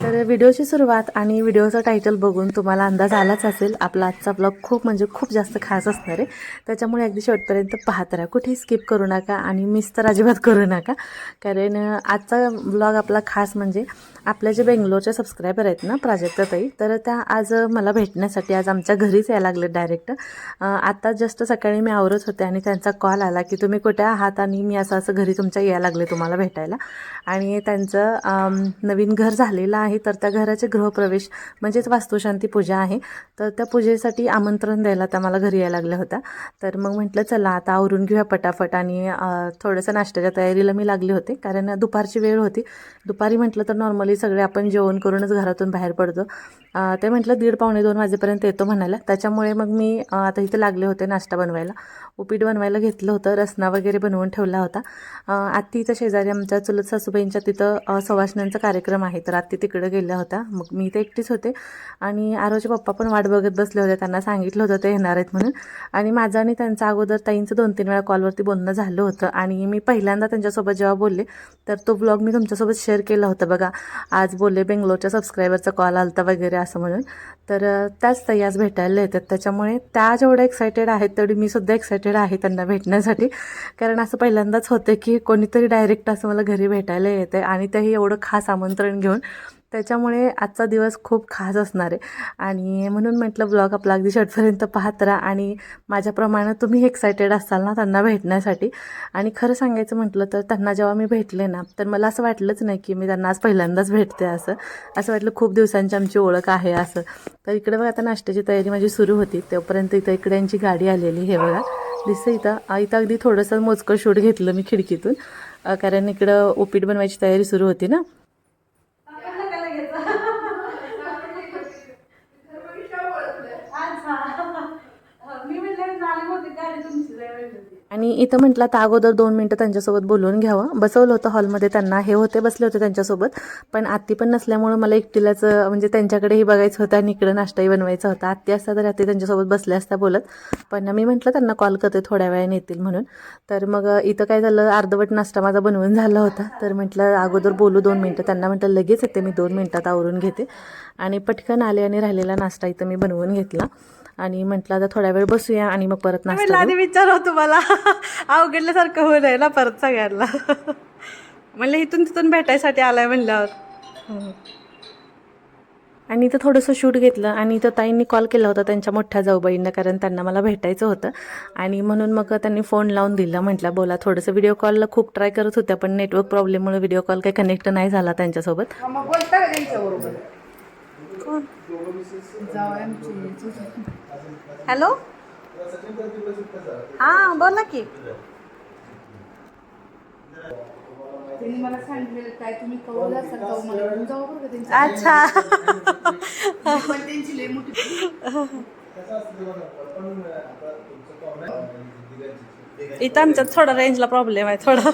तर व्हिडिओची सुरुवात आणि व्हिडिओचं टायटल बघून तुम्हाला अंदाज आलाच असेल. आपला आजचा ब्लॉग खूप म्हणजे खूप जास्त खास असणार आहे. त्याच्यामुळे अगदी शेवटपर्यंत पाहत राहा. कुठेही स्किप करू नका आणि मिस तर अजिबात करू नका. कारण आजचा ब्लॉग आपला खास म्हणजे आपल्या जे बेंगलोरच्या सबस्क्रायबर आहेत ना प्राजक्ताताई तर त्या आज मला भेटण्यासाठी आज आमच्या घरीच यायला लागले डायरेक्ट आता जस्ट सकाळी मी आवरत होते आणि त्यांचा कॉल आला की तुम्ही कुठे आहात आणि मी असं असं घरी तुमच्या यायला लागले तुम्हाला भेटायला. आणि त्यांचं नवीन घर झालेलं आहे. नाही तर त्या घराचे गृहप्रवेश म्हणजेच वास्तुशांती पूजा आहे. तर त्या पूजेसाठी आमंत्रण द्यायला त्या मला घरी यायला लागल्या होत्या. तर मग म्हटलं चला आता आवरून घेऊया पटापट. आणि थोडंसं नाश्त्याच्या तयारीला मी लागले होते कारण दुपारची वेळ होती. दुपारी म्हटलं तर नॉर्मली सगळे आपण जेवण करूनच घरातून बाहेर पडतो. ते म्हटलं दीड पावणे दोन वाजेपर्यंत येतो म्हणायला. त्याच्यामुळे मग मी आता इथे लागले होते नाश्ता बनवायला. उपीट बनवायला घेतलं होतं रसना वगैरे बनवून ठेवला होता. आत्तीच्या शेजारी आमच्या चुलत सासूबाईंच्या तिथं अ, कार्यक्रम आहे तर आत्ती तिकडे गेल्या होत्या मग मी इथे एकटीच होते. आणि आरोचे पप्पा पण वाट बघत बसले होते. त्यांना सांगितलं होतं ते येणार आहेत म्हणून. आणि माझं आणि त्यांचं अगोदर ताईंचं दोन तीन वेळा कॉलवरती बोलणं झालं होतं. आणि मी पहिल्यांदा त्यांच्यासोबत जेव्हा बोलले तर तो ब्लॉग मी तुमच्यासोबत शेअर केला होता बघा. आज बोलले बेंगलोरच्या सबस्क्रायबरचा कॉल आलता वगैरे असं म्हणून. तर त्याच ताई आज भेटायला येतात त्याच्यामुळे त्या जेवढ्या एक्सायटेड आहेत तेवढी मी सुद्धा एक्सायटेड आहे त्यांना भेटण्यासाठी. कारण असं पहिल्यांदाच होतं की कोणीतरी डायरेक्ट असं मला घरी भेटायला येते आणि तेही एवढं खास आमंत्रण घेऊन. त्याच्यामुळे आजचा दिवस खूप खास असणार आहे. आणि म्हणून म्हटलं ब्लॉग आपला अगदी शर्टपर्यंत पाहत राहा आणि माझ्याप्रमाणे तुम्ही एक्सायटेड असाल ना त्यांना भेटण्यासाठी. आणि खरं सांगायचं म्हटलं तर त्यांना जेव्हा मी भेटले ना तर मला असं वाटलंच नाही की मी त्यांना आज पहिल्यांदाच भेटते असं. असं वाटलं खूप दिवसांची आमची ओळख आहे असं. तर इकडे बघा आता नाश्त्याची तयारी माझी सुरू होती. तोपर्यंत इथं इकडे यांची गाडी आलेली हे बघा. दिसतं इथं. इथं अगदी थोडंसं मोजकं शूट घेतलं मी खिडकीतून. कारण इकडं ओपीट बनवायची तयारी सुरू होती ना. आणि इथं म्हटलं तर अगोदर दोन मिनटं त्यांच्यासोबत बोलवून घ्यावं. बसवलं होतं हॉलमध्ये त्यांना. हे होते बसले होते त्यांच्यासोबत. पण आत्ती पण नसल्यामुळं मला एकटीलाच म्हणजे त्यांच्याकडेही बघायचं होतं आणि इकडं नाश्ताही बनवायचा होता. आत्ती असता तर आत्ती त्यांच्यासोबत बसल्या असता बोलत. पण मी म्हटलं त्यांना कॉल करते थोड्या वेळाने येतील म्हणून. तर मग इथं काय झालं अर्धवट नाश्ता माझा बनवून झाला होता. तर म्हटलं अगोदर बोलू दोन मिनटं. त्यांना म्हटलं लगेच येते मी दोन मिनटात आवरून घेते. आणि पटकन आले आणि राहिलेला नाश्ता इथं मी बनवून घेतला. आणि म्हटलं आता थोड्या वेळ बसूया आणि मग परत नाश्ता आधी विचार तुम्हाला. अवघडल्यासारखं होऊ नये ना परत सगळ्यांना. म्हणलं इथून तिथून भेटायसाठी आलाय म्हणल्यावर. आणि इथं थोडंसं शूट घेतलं आणि इथं ताईंनी कॉल केला होता त्यांच्या मोठ्या जाऊबाईंना कारण त्यांना मला भेटायचं होतं. आणि म्हणून मग त्यांनी फोन लावून दिला म्हटलं बोला थोडंसं व्हिडिओ कॉलला खूप ट्राय करत होत्या पण नेटवर्क प्रॉब्लेममुळे व्हिडिओ कॉल काही कनेक्ट नाही झाला त्यांच्यासोबत. मग बोलता का त्यांच्याबरोबर? कोण? हॅलो? हां बोला की. अच्छा. इथं आमच्यात थोडा रेंजला प्रॉब्लेम आहे थोडा.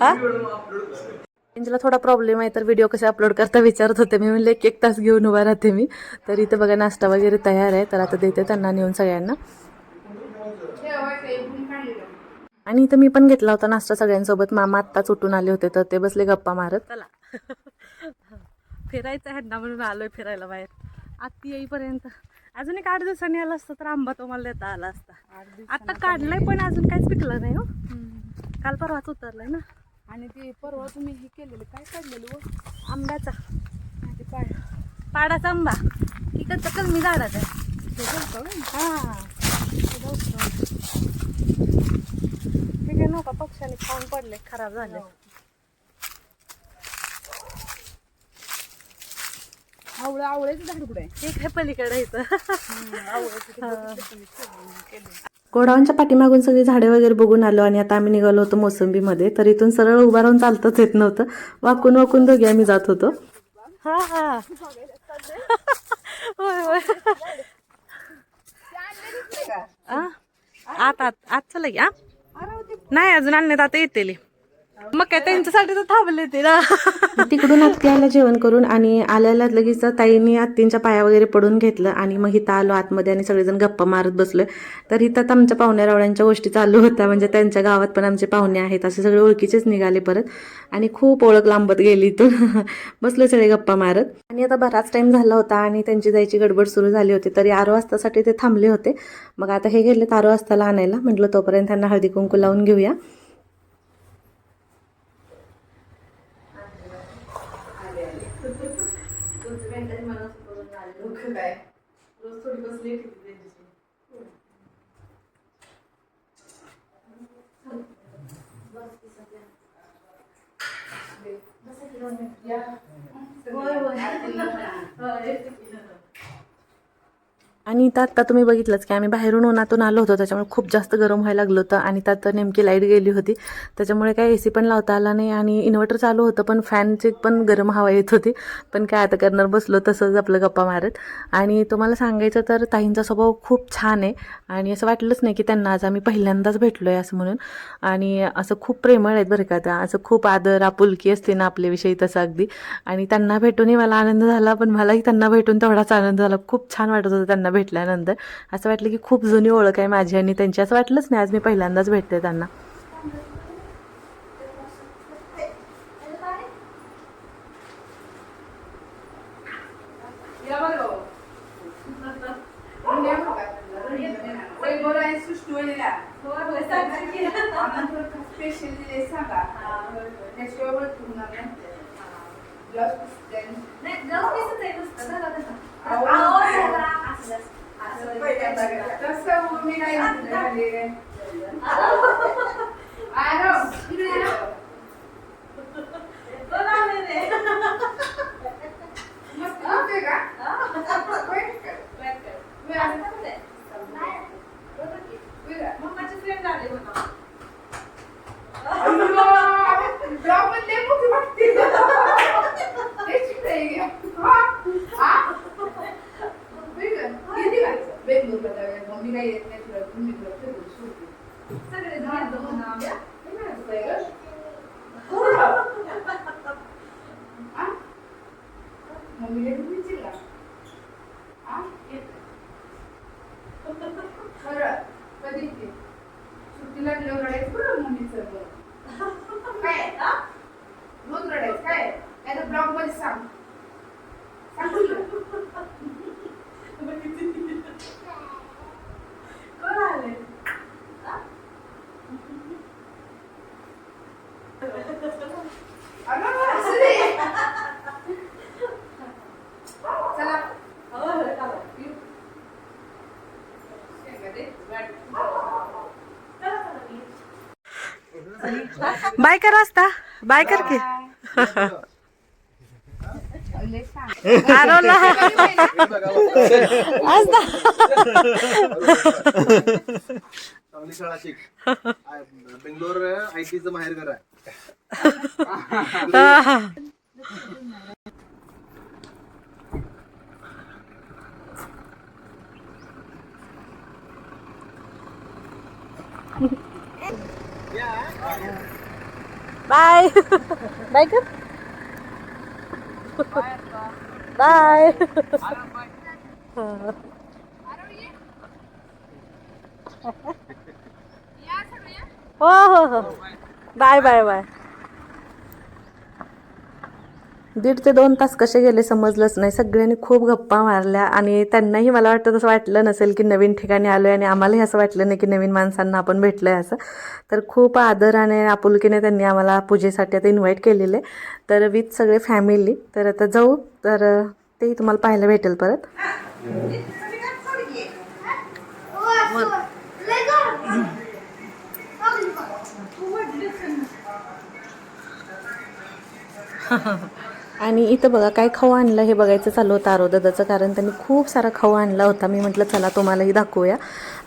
हा? रेंजला थोडा प्रॉब्लेम आहे तर व्हिडिओ कसे अपलोड करता विचारत होते. मी म्हणले एक एक तास घेऊन उभा राहते मी. तर इथं बघा नाश्ता वगैरे तयार आहे. तर आता देते त्यांना नेऊन सगळ्यांना. आणि इथं मी पण घेतला होता नाश्ता सगळ्यांसोबत. मामा आत्ताच उठून आले होते तर ते बसले गप्पा मारत. चला. फिरायचं आहे ना म्हणून आलोय फिरायला बाहेर. आत्ती येईपर्यंत. अजून एक आठ दिवसांनी आला असता तर आंबा तुम्हाला देता आला असता. आता काढलाय पण अजून काहीच पिकलं नाही हो. काल परवाच उतरलाय ना. आणि ते परवा तुम्ही हे केलेलं काय काढलेलं व आंब्याचा. ते काय पाडाचा आंबा. इकडचा कलमी झाडाचा ते? हा. आहे नका पक्ष्याने खाऊन पडले खराब झाले. आवळं आवळ्याचं झाड कुठे आहे? ठीक आहे पलीकडे इथं. गोडाऊनच्या पाठीमागून सगळी झाडे वगैरे बघून आलो आणि आता आम्ही निघालो होतो मोसंबीमध्ये. तर इथून सरळ उभा राहून चालताच येत नव्हतं. वाकून वाकून दोघे आम्ही जात होतो. हा हा. आ? आत आत. आत चला नाही अजून आणण्यात आता येते मग काय त्यांच्यासाठी तर थांबले ते ना. तिकडून आत्याला जेवण करून आणि आल्याला लगेच ताईंनी आत्तींच्या पाया वगैरे पडून घेतलं आणि मग इथं आलो आतमध्ये आणि सगळेजण गप्पा मारत बसलो. तर इथं तर आमच्या पाहुण्यारावळ्यांच्या गोष्टी चालू होत्या म्हणजे त्यांच्या गावात पण आमचे पाहुणे आहेत असे सगळे ओळखीचेच निघाले परत. आणि खूप ओळख लांबत गेली इथून. बसले सगळे गप्पा मारत. आणि आता बराच टाइम झाला होता आणि त्यांची जायची गडबड सुरू झाली होती तरी आरो वाजतासाठी ते थांबले होते. मग आता हे गेले आरो वाजताला आणायला. म्हटलं तोपर्यंत त्यांना हळदी कुंकू लावून घेऊया. तुमच्या बँकाची मला करून आले काय रोज थोडी बसली लेट होती त्यांच्याशी बस या होय होय आणि इथं आत्ता तुम्ही बघितलंच की आम्ही बाहेरून उन्हातून आलो होतो त्याच्यामुळे खूप जास्त गरम व्हायला लागलं होतं आणि त्यात नेमकी लाइट गेली होती. त्याच्यामुळे काय ए सी पण लावता आला नाही आणि इन्व्हर्टर चालू होतं पण फॅनची पण गरम हवा येत होती. पण काय आता करणार बसलो तसंच आपलं गप्पा मारत. आणि तुम्हाला सांगायचं तर ताईंचा स्वभाव खूप छान आहे आणि असं वाटलंच नाही की त्यांना आज आम्ही पहिल्यांदाच भेटलो आहे असं म्हणून. आणि असं खूप प्रेमळ आहेत बरं का त्या असं खूप आदर आपुलकी असते ना आपल्याविषयी तसं अगदी. आणि त्यांना भेटूनही मला आनंद झाला पण मलाही त्यांना भेटून तेवढाच आनंद झाला. खूप छान वाटत होतं त्यांना भेटल्यानंतर असं वाटलं की खूप जुनी ओळख आहे माझी आणि त्यांची. असं वाटलंच नाही आज मी पहिल्यांदाच भेटते त्यांना या बरं म्हणजे बघा. वैभव आणि सृष्टी वहिनीला. आमंत्रण स्पेशल दिले सांगा त्याशिवाय ओळख होणार नाही. ब्लाऊज पीस द्या. तसं मी नाही म्हणते खाली. आरव, इकडे ये ना. मस्त दिसतोय का? होय? होय, असं. होय का? अय्यो, ब्लॉगमध्ये लय मोठी वाटते. लय चिकटं आहे गं. हा? हा? होय का? किती का? बेंगलोरला जाऊया. मम्मी काही येत नाही तुला. तुम्ही तुला फिरवून सोडते. हे नाही असं आहे गं. हा? मम्मीला घेऊन येशील का? हा? बरं, कधी येते? सुट्टी लागल्यावर रडायचं बरं मम्मीचं मग. काय? रोज रडायचं काय? नाहीतर ब्लॉगमध्ये सांग. सांग तुला. अगं, असू दे. चला. येऊ. बाय कर असता बाय कर की. चांगली शाळा शिक बेंगलोर आय टीचं माहेर घर आहे. बाय बाय कर बाय हो हो हो बाय बाय बाय दीड ते दोन तास कसे गेले समजलंच नाही. सगळ्यांनी खूप गप्पा मारल्या आणि त्यांनाही मला वाटतं तसं वाटलं नसेल की नवीन ठिकाणी आलो आहे आणि आम्हालाही असं वाटलं नाही की नवीन माणसांना आपण भेटलो आहे असं. तर खूप आदराने आपुलकीने त्यांनी आम्हाला पूजेसाठी आता इन्व्हाइट केलेले. तर विथ सगळे फॅमिली तर आता जाऊ. तर तेही तुम्हाला पाहायला भेटेल परत. आणि इथं बघा काय खाऊ आणलं हे बघायचं चालू होतं आरोदाचं कारण त्यांनी खूप सारा खाऊ आणला होता. मी म्हटलं चला तुम्हालाही दाखवूया.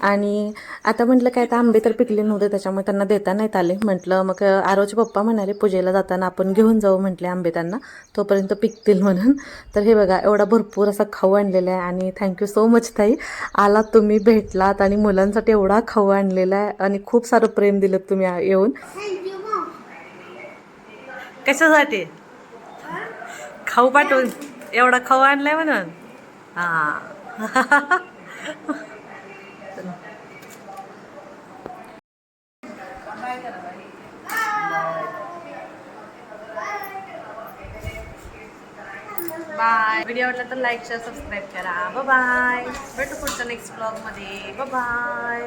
आणि आता म्हटलं काय तर आंबे तर पिकले नव्हते त्याच्यामुळे त्यांना देता नाहीत आले. म्हटलं मग आरोचे पप्पा म्हणाले पूजेला जाताना आपण घेऊन जाऊ म्हटले आंबे त्यांना. तोपर्यंत पिकतील म्हणून. तर हे बघा एवढा भरपूर असा खाऊ आणलेला आहे आणि थँक्यू सो मच ताई. आलात तुम्ही भेटलात आणि मुलांसाठी एवढा खाऊ आणलेला आहे आणि खूप सारं प्रेम दिलं तुम्ही येऊन. कशासाठी? खाऊ पाठवून. एवढा खाऊ आणलाय म्हणून. हा. बाय व्हिडिओ आवडला तर लाईक शेअर सबस्क्राईब करा. बाय भेटू पुढच्या नेक्स्ट ब्लॉगमध्ये बाय